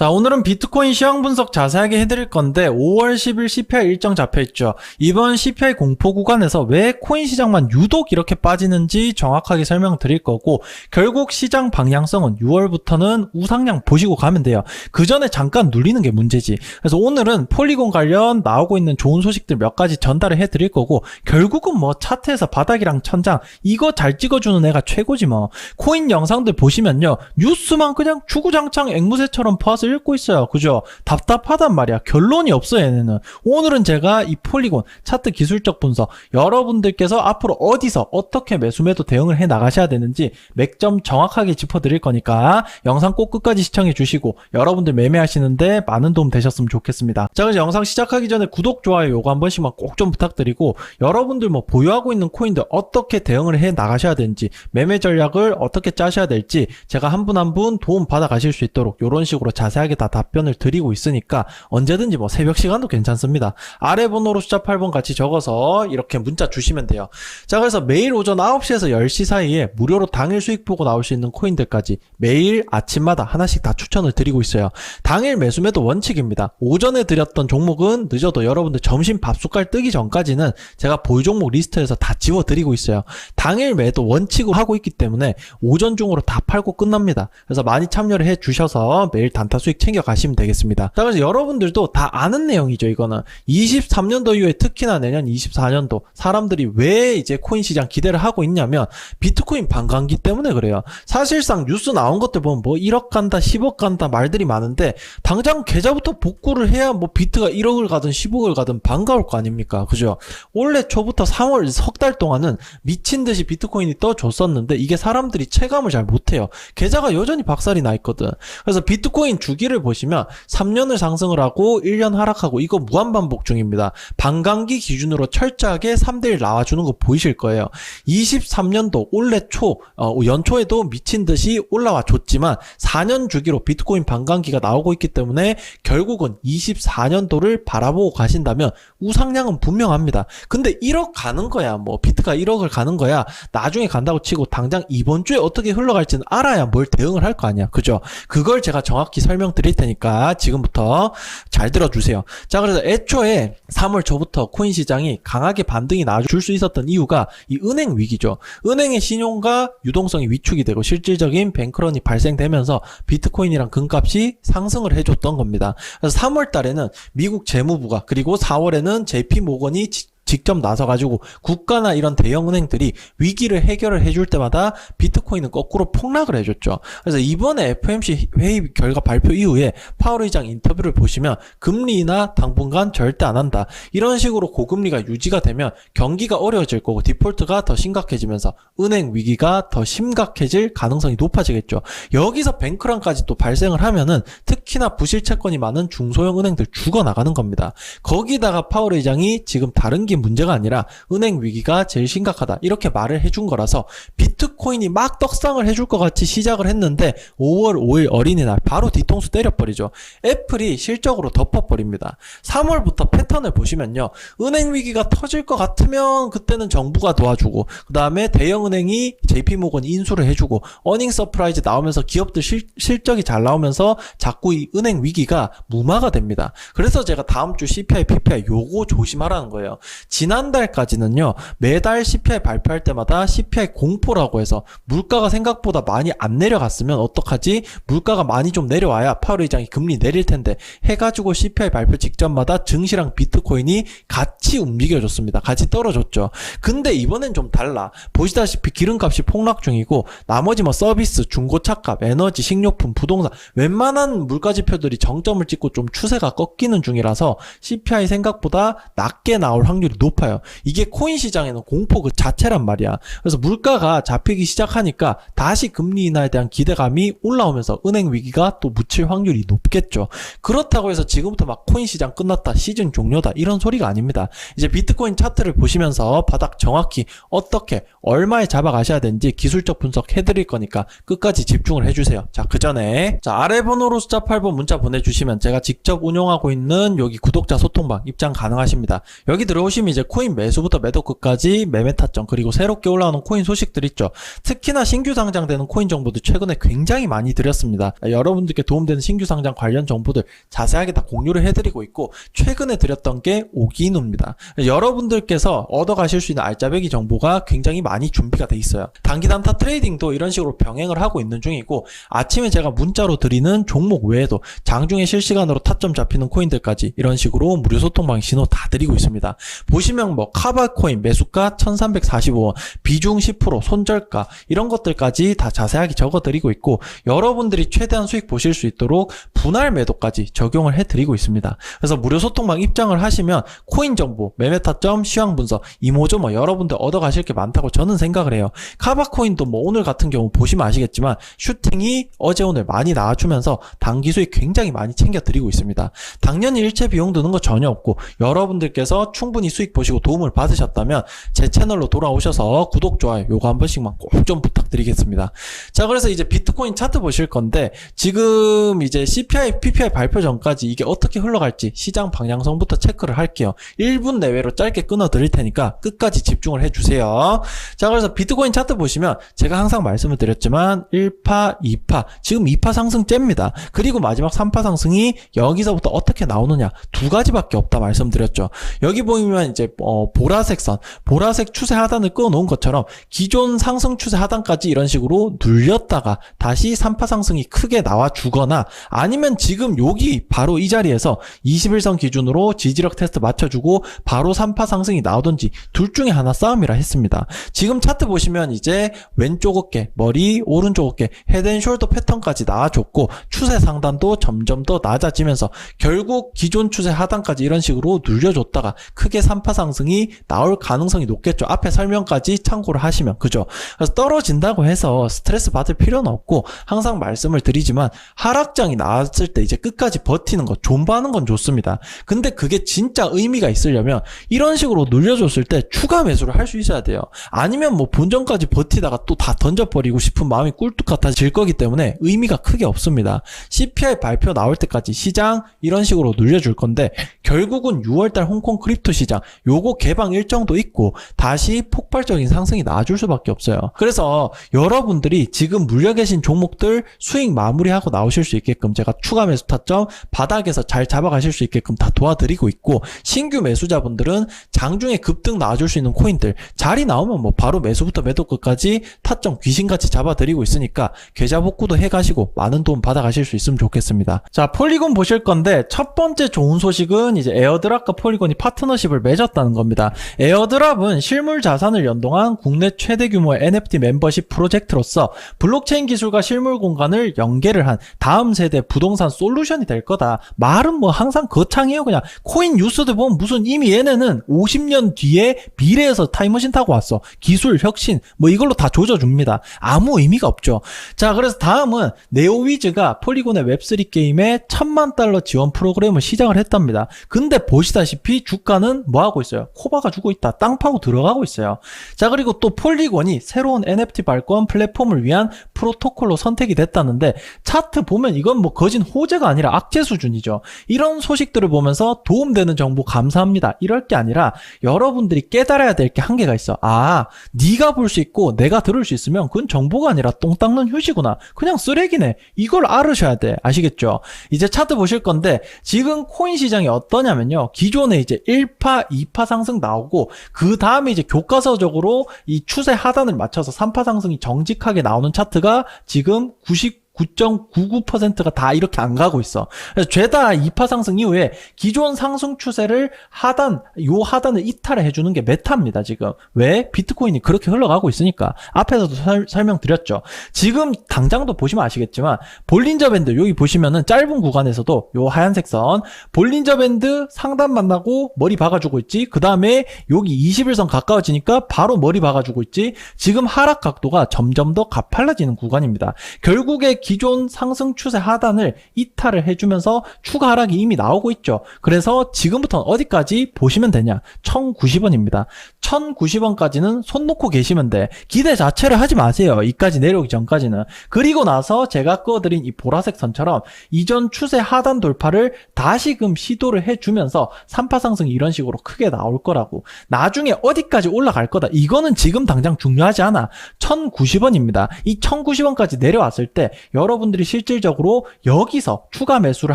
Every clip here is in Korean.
자, 오늘은 비트코인 시황 분석 자세하게 해드릴 건데, 5월 10일 CPI 일정 잡혀있죠. 이번 CPI 공포 구간에서 왜 코인 시장만 유독 이렇게 빠지는지 정확하게 설명드릴 거고, 결국 시장 방향성은 6월부터는 우상향 보시고 가면 돼요. 그 전에 잠깐 눌리는 게 문제지. 그래서 오늘은 폴리곤 관련 나오고 있는 좋은 소식들 몇 가지 전달을 해드릴 거고, 결국은 뭐 차트에서 바닥이랑 천장, 이거 잘 찍어주는 애가 최고지 뭐. 코인 영상들 보시면요. 뉴스만 그냥 주구장창 앵무새처럼 퍼서 읽고 있어요. 그죠? 답답하단 말이야. 결론이 없어 얘네는. 오늘은 제가 이 폴리곤 차트 기술적 분석 여러분들께서 앞으로 어디서 어떻게 매수 매도 대응을 해 나가셔야 되는지 맥점 정확하게 짚어드릴 거니까 영상 꼭 끝까지 시청해 주시고 여러분들 매매하시는데 많은 도움 되셨으면 좋겠습니다. 자 그래서 영상 시작하기 전에 구독 좋아요 요거 한 번씩만 꼭 좀 부탁드리고 여러분들 뭐 보유하고 있는 코인들 어떻게 대응을 해 나가셔야 되는지 매매 전략을 어떻게 짜셔야 될지 제가 한 분 한 분 도움 받아 가실 수 있도록 이런 식으로 자세하게 다 답변을 드리고 있으니까 언제든지 뭐 새벽 시간도 괜찮습니다. 아래 번호로 숫자 8번 같이 적어서 이렇게 문자 주시면 돼요. 자 그래서 매일 오전 9시에서 10시 사이에 무료로 당일 수익 보고 나올 수 있는 코인들까지 매일 아침마다 하나씩 다 추천을 드리고 있어요. 당일 매수매도 원칙입니다. 오전에 드렸던 종목은 늦어도 여러분들 점심 밥숟갈 뜨기 전까지는 제가 보유 종목 리스트에서 다 지워드리고 있어요. 당일 매도 원칙으로 하고 있기 때문에 오전 중으로 다 팔고 끝납니다. 그래서 많이 참여를 해 주셔서 매일 단타 수익 챙겨 가시면 되겠습니다. 자, 그래서 여러분들도 다 아는 내용이죠, 이거는. 23년도 이후에 특히나 내년 24년도 사람들이 왜 이제 코인 시장 기대를 하고 있냐면 비트코인 반감기 때문에 그래요. 사실상 뉴스 나온 것들 보면 뭐 1억 간다, 10억 간다 말들이 많은데 당장 계좌부터 복구를 해야 뭐 비트가 1억을 가든 10억을 가든 반가울 거 아닙니까? 그죠? 올해 초부터 3월 석 달 동안은 미친 듯이 비트코인이 떠줬었는데 이게 사람들이 체감을 잘 못해요. 계좌가 여전히 박살이 나 있거든. 그래서 비트코인 주 기를 보시면 3년을 상승을 하고 1년 하락하고 이거 무한 반복 중입니다. 반감기 기준으로 철저하게 3대1 나와주는 거 보이실 거예요. 23년도 올해 초, 어, 연초에도 미친 듯이 올라와 줬지만 4년 주기로 비트코인 반감기가 나오고 있기 때문에 결국은 24년도를 바라보고 가신다면 우상향은 분명합니다. 근데 1억 가는 거야. 뭐 비트가 1억을 가는 거야. 나중에 간다고 치고 당장 이번 주에 어떻게 흘러갈지는 알아야 뭘 대응을 할 거 아니야. 그죠? 그걸 제가 정확히 설명 드릴 테니까 지금부터 잘 들어주세요. 자, 그래서 애초에 3월 초부터 코인 시장이 강하게 반등이 나줄 수 있었던 이유가 이 은행 위기죠. 은행의 신용과 유동성이 위축이 되고 실질적인 뱅크런이 발생되면서 비트코인이랑 금값이 상승을 해줬던 겁니다. 그래서 3월 달에는 미국 재무부가 그리고 4월에는 JP 모건이 직접 나서가지고 국가나 이런 대형 은행들이 위기를 해결을 해줄 때마다 비트코인은 거꾸로 폭락을 해줬죠. 그래서 이번에 FOMC 회의 결과 발표 이후에 파월 의장 인터뷰를 보시면 금리나 당분간 절대 안 한다. 이런 식으로 고금리가 유지가 되면 경기가 어려워질 거고 디폴트가 더 심각해지면서 은행 위기가 더 심각해질 가능성이 높아지겠죠. 여기서 뱅크런까지 또 발생을 하면은 특히나 부실 채권이 많은 중소형 은행들 죽어나가는 겁니다. 거기다가 파월 의장이 지금 다른 게 문제가 아니라 은행 위기가 제일 심각하다. 이렇게 말을 해준 거라서 비트코인이 막 떡상을 해줄 것 같이 시작을 했는데 5월 5일 어린이날 바로 뒤통수 때려버리죠. 애플이 실적으로 덮어버립니다. 3월부터 패턴을 보시면요. 은행 위기가 터질 것 같으면 그때는 정부가 도와주고 그 다음에 대형은행이 JP모건 인수를 해주고 어닝 서프라이즈 나오면서 기업들 실, 실적이 잘 나오면서 자꾸 이 은행 위기가 무마가 됩니다. 그래서 제가 다음 주 CPI, PPI 요거 조심하라는 거예요. 지난달까지는요, 매달 CPI 발표할 때마다 CPI 공포라고 해서 물가가 생각보다 많이 안 내려갔으면 어떡하지? 물가가 많이 좀 내려와야 파월 의장이 금리 내릴 텐데 해가지고 CPI 발표 직전마다 증시랑 비트코인이 같이 움직여줬습니다. 같이 떨어졌죠. 근데 이번엔 좀 달라. 보시다시피 기름값이 폭락 중이고 나머지 뭐 서비스, 중고차값, 에너지, 식료품, 부동산 웬만한 물가 지표들이 정점을 찍고 좀 추세가 꺾이는 중이라서 CPI 생각보다 낮게 나올 확률이 높아요. 이게 코인 시장에는 공포 그 자체란 말이야. 그래서 물가가 잡히기 시작하니까 다시 금리 인하에 대한 기대감이 올라오면서 은행 위기가 또 묻힐 확률이 높겠죠. 그렇다고 해서 지금부터 막 코인 시장 끝났다, 시즌 종료다 이런 소리가 아닙니다. 이제 비트코인 차트를 보시면서 바닥 정확히 어떻게 얼마에 잡아가셔야 되는지 기술적 분석 해드릴 거니까 끝까지 집중을 해주세요. 자, 그 전에 자 아래 번호로 숫자 8번 문자 보내주시면 제가 직접 운영하고 있는 여기 구독자 소통방 입장 가능하십니다. 여기 들어오시 면 이제 코인 매수부터 매도 끝까지 매매 타점 그리고 새롭게 올라오는 코인 소식들 있죠. 특히나 신규 상장되는 코인 정보도 최근에 굉장히 많이 드렸습니다. 여러분들께 도움되는 신규 상장 관련 정보들 자세하게 다 공유를 해드리고 있고 최근에 드렸던 게 오기누입니다. 여러분들께서 얻어가실 수 있는 알짜배기 정보가 굉장히 많이 준비가 돼 있어요. 단기 단타 트레이딩도 이런 식으로 병행을 하고 있는 중이고 아침에 제가 문자로 드리는 종목 외에도 장중에 실시간으로 타점 잡히는 코인들까지 이런 식으로 무료 소통방 신호 다 드리고 있습니다. 보시면 뭐 카바코인 매수가 1345원, 비중 10%, 손절가 이런 것들까지 다 자세하게 적어 드리고 있고 여러분들이 최대한 수익 보실 수 있도록 분할 매도까지 적용을 해 드리고 있습니다. 그래서 무료 소통방 입장을 하시면 코인 정보, 매매 타점, 시황 분석, 이모저 뭐 여러분들 얻어 가실 게 많다고 저는 생각을 해요. 카바코인도 뭐 오늘 같은 경우 보시면 아시겠지만 슈팅이 어제 오늘 많이 나와주면서 단기 수익 굉장히 많이 챙겨 드리고 있습니다. 당연히 일체 비용 드는 거 전혀 없고 여러분들께서 충분히 수익 보시고 도움을 받으셨다면 제 채널로 돌아오셔서 구독, 좋아요 요거 한 번씩만 꼭 좀 부탁드리겠습니다. 자 그래서 이제 비트코인 차트 보실 건데 지금 이제 CPI, PPI 발표 전까지 이게 어떻게 흘러갈지 시장 방향성부터 체크를 할게요. 1분 내외로 짧게 끊어 드릴 테니까 끝까지 집중을 해주세요. 자 그래서 비트코인 차트 보시면 제가 항상 말씀을 드렸지만 1파, 2파 지금 2파 상승째입니다. 그리고 마지막 3파 상승이 여기서부터 어떻게 나오느냐 두 가지밖에 없다 말씀드렸죠. 여기 보이면 이제 어, 보라색 선, 보라색 추세 하단을 끊어놓은 것처럼 기존 상승 추세 하단까지 이런 식으로 눌렸다가 다시 3파 상승이 크게 나와주거나 아니면 지금 여기 바로 이 자리에서 21선 기준으로 지지력 테스트 맞춰주고 바로 3파 상승이 나오든지 둘 중에 하나 싸움이라 했습니다. 지금 차트 보시면 이제 왼쪽 어깨, 머리, 오른쪽 어깨, 헤드앤숄더 패턴까지 나와줬고 추세 상단도 점점 더 낮아지면서 결국 기존 추세 하단까지 이런 식으로 눌려줬다가 크게 3파 상승이 나올 가능성이 높겠죠. 앞에 설명까지 참고를 하시면 그죠. 그래서 떨어진다고 해서 스트레스 받을 필요는 없고 항상 말씀을 드리지만 하락장이 나왔을 때 이제 끝까지 버티는 거 존버하는 건 좋습니다. 근데 그게 진짜 의미가 있으려면 이런 식으로 눌려줬을 때 추가 매수를 할 수 있어야 돼요. 아니면 뭐 본전까지 버티다가 또 다 던져버리고 싶은 마음이 꿀뚝 같아질 거기 때문에 의미가 크게 없습니다. CPI 발표 나올 때까지 시장 이런 식으로 눌려줄 건데 결국은 6월달 홍콩 크립토 시장 요거 개방 일정도 있고 다시 폭발적인 상승이 나와줄 수밖에 없어요. 그래서 여러분들이 지금 물려 계신 종목들 수익 마무리하고 나오실 수 있게끔 제가 추가 매수 타점 바닥에서 잘 잡아가실 수 있게끔 다 도와드리고 있고 신규 매수자분들은 장중에 급등 나와줄 수 있는 코인들 자리 나오면 뭐 바로 매수부터 매도 끝까지 타점 귀신같이 잡아드리고 있으니까 계좌 복구도 해가시고 많은 도움 받아가실 수 있으면 좋겠습니다. 자 폴리곤 보실 건데 첫 번째 좋은 소식은 이제 에어드랍과 폴리곤이 파트너십을 맺었 다는 겁니다. 에어드랍은 실물 자산을 연동한 국내 최대 규모의 NFT 멤버십 프로젝트로서 블록체인 기술과 실물 공간을 연계를 한 다음 세대 부동산 솔루션이 될 거다. 말은 뭐 항상 거창해요. 그냥 코인 뉴스들 보면 무슨 이미 얘네는 50년 뒤에 미래에서 타임머신 타고 왔어. 기술 혁신 뭐 이걸로 다 조져줍니다. 아무 의미가 없죠. 자 그래서 다음은 네오위즈가 폴리곤의 웹3 게임에 천만 달러 지원 프로그램을 시작을 했답니다. 근데 보시다시피 주가는 뭐 있어요? 코바가 주고 있다. 땅 파고 들어가고 있어요. 자 그리고 또 폴리곤이 새로운 NFT 발권 플랫폼을 위한 프로토콜로 선택이 됐다는데 차트 보면 이건 뭐 거진 호재가 아니라 악재 수준이죠. 이런 소식들을 보면서 도움되는 정보 감사합니다. 이럴 게 아니라 여러분들이 깨달아야 될 게 한계가 있어. 아, 네가 볼 수 있고 내가 들을 수 있으면 그건 정보가 아니라 똥 닦는 휴지구나. 그냥 쓰레기네. 이걸 알으셔야 돼. 아시겠죠? 이제 차트 보실 건데 지금 코인 시장이 어떠냐면요. 기존에 이제 1파, 2파 상승 나오고 그 다음에 이제 교과서적으로 이 추세 하단을 맞춰서 3파 상승이 정직하게 나오는 차트가 지금 90 9.99%가 다 이렇게 안 가고 있어. 그래서 죄다 2파 상승 이후에 기존 상승 추세를 하단, 요 하단을 이탈을 해주는 게 메타입니다, 지금. 왜? 비트코인이 그렇게 흘러가고 있으니까. 앞에서도 설, 설명드렸죠. 지금 당장도 보시면 아시겠지만, 볼린저 밴드, 여기 보시면은 짧은 구간에서도 요 하얀색 선, 볼린저 밴드 상단 만나고 머리 박아주고 있지. 그 다음에 여기 21선 가까워지니까 바로 머리 박아주고 있지. 지금 하락 각도가 점점 더 가팔라지는 구간입니다. 결국에 기존 상승 추세 하단을 이탈을 해주면서 추가 하락이 이미 나오고 있죠. 그래서 지금부터는 어디까지 보시면 되냐? 1090원입니다. 1090원까지는 손 놓고 계시면 돼. 기대 자체를 하지 마세요. 이까지 내려오기 전까지는. 그리고 나서 제가 그어드린 이 보라색 선처럼 이전 추세 하단 돌파를 다시금 시도를 해주면서 3파 상승이 이런 식으로 크게 나올 거라고. 나중에 어디까지 올라갈 거다. 이거는 지금 당장 중요하지 않아. 1090원입니다. 이 1090원까지 내려왔을 때 여러분들이 실질적으로 여기서 추가 매수를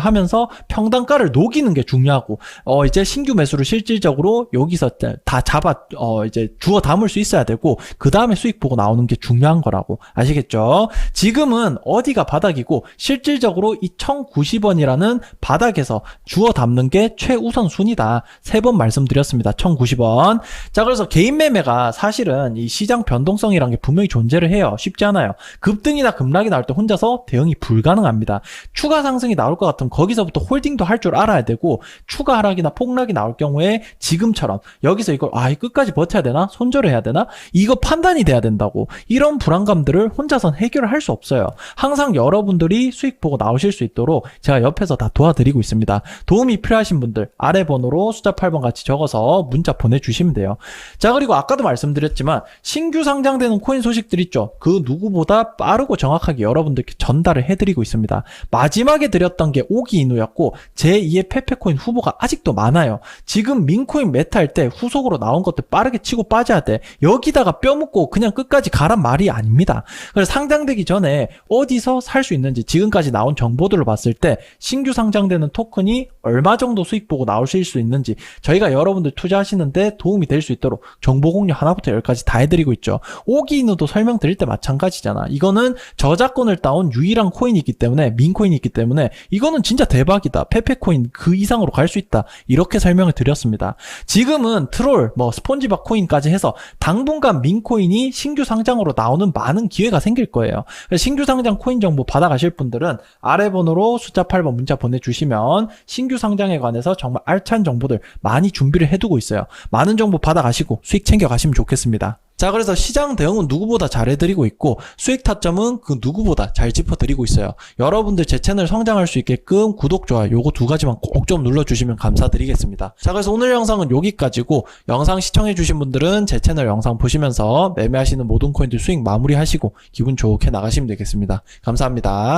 하면서 평단가를 녹이는 게 중요하고 어 이제 신규 매수를 실질적으로 여기서 다 잡아 어 이제 주어 담을 수 있어야 되고 그 다음에 수익 보고 나오는 게 중요한 거라고 아시겠죠? 지금은 어디가 바닥이고 실질적으로 이 1090원이라는 바닥에서 주어 담는 게 최우선 순위다. 세 번 말씀드렸습니다. 1090원. 자, 그래서 개인 매매가 사실은 이 시장 변동성이란 게 분명히 존재를 해요. 쉽지 않아요. 급등이나 급락이 나올 때 혼자서 대응이 불가능합니다. 추가 상승이 나올 것 같으면 거기서부터 홀딩도 할 줄 알아야 되고 추가 하락이나 폭락이 나올 경우에 지금처럼 여기서 이걸 아, 이 끝까지 버텨야 되나? 손절을 해야 되나? 이거 판단이 돼야 된다고. 이런 불안감들을 혼자선 해결을 할 수 없어요. 항상 여러분들이 수익 보고 나오실 수 있도록 제가 옆에서 다 도와드리고 있습니다. 도움이 필요하신 분들 아래 번호로 숫자 8번 같이 적어서 문자 보내주시면 돼요. 자, 그리고 아까도 말씀드렸지만 신규 상장되는 코인 소식들 있죠. 그 누구보다 빠르고 정확하게 여러분들께 전달을 해드리고 있습니다. 마지막에 드렸던 게 오기 이누였고 제2의 페페코인 후보가 아직도 많아요. 지금 민코인 메타 할때 후속으로 나온 것들 빠르게 치고 빠져야 돼. 여기다가 뼈 묻고 그냥 끝까지 가란 말이 아닙니다. 그래서 상장되기 전에 어디서 살 수 있는지 지금까지 나온 정보들을 봤을 때 신규 상장되는 토큰이 얼마 정도 수익 보고 나오실 수 있는지 저희가 여러분들 투자하시는데 도움이 될 수 있도록 정보 공유 하나부터 열까지 다 해드리고 있죠. 오기누도 설명드릴 때 마찬가지잖아. 이거는 저작권을 따온 유일한 코인이기 때문에 민코인이 있기 때문에 이거는 진짜 대박이다. 페페코인 그 이상으로 갈 수 있다. 이렇게 설명을 드렸습니다. 지금은 트롤, 뭐 스폰지밥 코인까지 해서 당분간 민코인이 신규 상장으로 나오는 많은 기회가 생길 거예요. 신규 상장 코인 정보 받아가실 분들은 아래 번호로 숫자 8번 문자 보내주시면 신규 상장에 관해서 정말 알찬 정보들 많이 준비를 해두고 있어요. 많은 정보 받아가시고 수익 챙겨가시면 좋겠습니다. 자, 그래서 시장 대응은 누구보다 잘해드리고 있고 수익 타점은 그 누구보다 잘 짚어드리고 있어요. 여러분들 제 채널 성장할 수 있게끔 구독, 좋아요 요거 두 가지만 꼭 좀 눌러주시면 감사드리겠습니다. 자, 그래서 오늘 영상은 여기까지고 영상 시청해주신 분들은 제 채널 영상 보시면서 매매하시는 모든 코인들 수익 마무리하시고 기분 좋게 나가시면 되겠습니다. 감사합니다.